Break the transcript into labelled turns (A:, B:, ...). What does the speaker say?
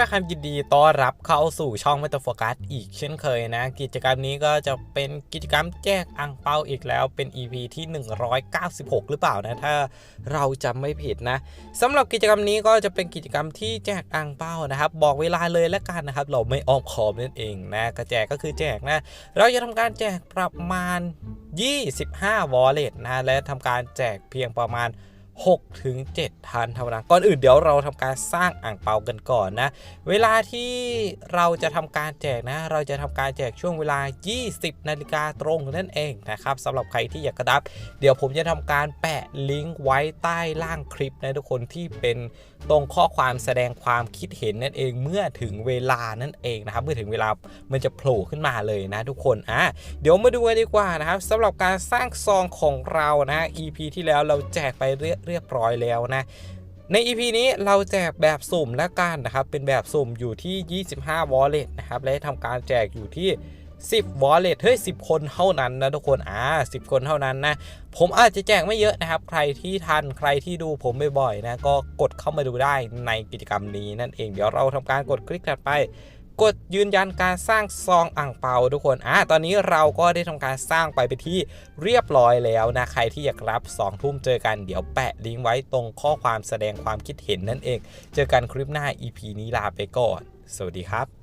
A: ก็คำยินดีต้อนรับเข้าสู่ช่องเมตาโฟกัสอีกเช่นเคยนะ กิจกรรมนี้ก็จะเป็นกิจกรรมแจกอังเปาอีกแล้วเป็น EP ที่ 196 หรือเปล่านะ ถ้าเราจำไม่ผิดนะสำหรับกิจกรรมนี้ก็จะเป็นกิจกรรมที่แจกอังเปานะครับ บอกเวลาเลยแล้วกันนะครับ เราไม่อ้อมคอมนั่นเองนะก็แจกก็คือแจกนะ เราจะทำการแจกประมาณ 25 วอลเล็ตนะและทำการแจกเพียงประมาณ 6ถึง7ทันเท่านั้นก่อนอื่นเดี๋ยวเราทำการสร้างอ่างเปากันก่อนนะ เวลาที่เราจะทำการแจกนะ เราจะทำการแจกช่วงเวลา 20 นาฬิกาตรงนั่นเองนะครับสำหรับใครที่อยากกระดับ เดี๋ยวผมจะทำการแปะลิงก์ไว้ใต้ล่างคลิปนะทุกคนที่เป็นตรงข้อความแสดงความคิดเห็นนั่นเองเมื่อถึงเวลานั่นเองนะครับเมื่อถึงเวลามันจะโผล่ขึ้นมาเลยนะทุกคนอะเดี๋ยวมาดูกันดีกว่านะครับสำหรับการสร้างซองของเรานะ EP ที่แล้วเราแจกไปเรียเรียบร้อยแล้วนะ ใน EP นี้เราแจกแบบสุ่มและกันนะครับ เป็นแบบสุ่มอยู่ที่ 25 wallet นะครับ และทำการแจกอยู่ที่10 wallet เฮ้ย 10 คนเท่านั้นนะทุกคน อ่า 10 คนเท่านั้นนะ ผมอาจจะแจกไม่เยอะนะครับ ใครที่ทัน ใครที่ดูผมบ่อยๆนะ ก็กดเข้ามาดูได้ในกิจกรรมนี้นั่นเอง เดี๋ยวเราทำการกดคลิกถัดไป กดยืนยันการสร้างซองอ่างเปาทุกคนอ่าตอนนี้เราก็ได้ทำการสร้างไปไปที่เรียบร้อยแล้วนะใครที่อยากรับ2ทุ่มเจอกันเดี๋ยวแปะลิงก์ไว้ตรงข้อความแสดงความคิดเห็นนั่นเอง เจอกันคลิปหน้า EP นี้ลาไปก่อน สวัสดีครับ